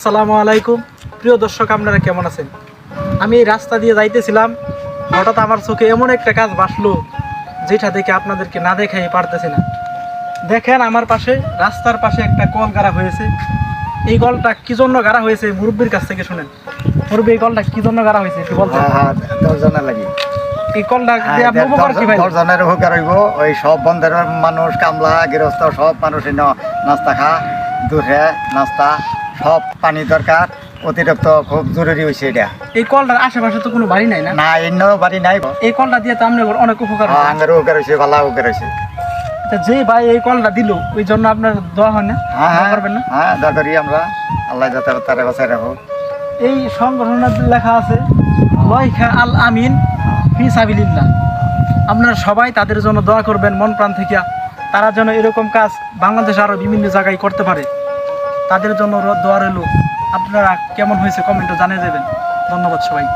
আসসালামু আলাইকুম। প্রিয় দর্শক আপনারা কেমন আছেন? আমি রাস্তা দিয়ে যাইতেছিলাম হঠাৎ আমার চোখে এমন একটা কাজ বাসলো যেটা দেখে আপনাদেরকে না দেখাই পারতেছি না। দেখেন আমার পাশে রাস্তার পাশে একটা কল গাড়া হয়েছে। এই কলটা কি জন্য গাড়া হয়েছে মুরব্বীর কাছ থেকে শুনেন। মুরব্বী এই কলটা কি জন্য গাড়া হয়েছে একটু বলতে দশজনের লাগি। এই কলটা আপনি উপকার কি পাইলেন? দশজনের উপকার হইব ওই সব বন্ধের মানুষ কামলা গৃহস্থ সব মানুষ নাস্তা খা দূরে নাস্তা। সব পানি দরকার অতিরিক্ত খুব জরুরি হয়েছে এটা। এই কলটার আশেপাশে তো কোনো বাড়ি নাই না? না অন্য বাড়ি নাই। এই কলটা দিয়ে তো আপনার অনেক উপকার হ্যাঁ। আঙ্গের উপকার হয়েছে ভালো উপকার হয়েছে। যে ভাই এই কলটা দিল ওই জন্য আপনার দোয়া হয় না? হ্যাঁ হ্যাঁ করবেন না? হ্যাঁ দরকারি আমরা। আল্লাহ যাতে তারা বাঁচাই রাখো। এই সংগঠনের লেখা আছে লয়খা আল আমিন ফি সাবিলিল্লাহ। আপনারা সবাই তাদের জন্য দোয়া করবেন মন প্রাণ থেকে। তারা যেন এরকম কাজ বাংলাদেশে আরও বিভিন্ন জায়গায় করতে পারে। তাদের জন্য দোয়া রইল। আপনারা কেমন হয়েছে কমেন্টে জানিয়ে দেবেন। ধন্যবাদ সবাই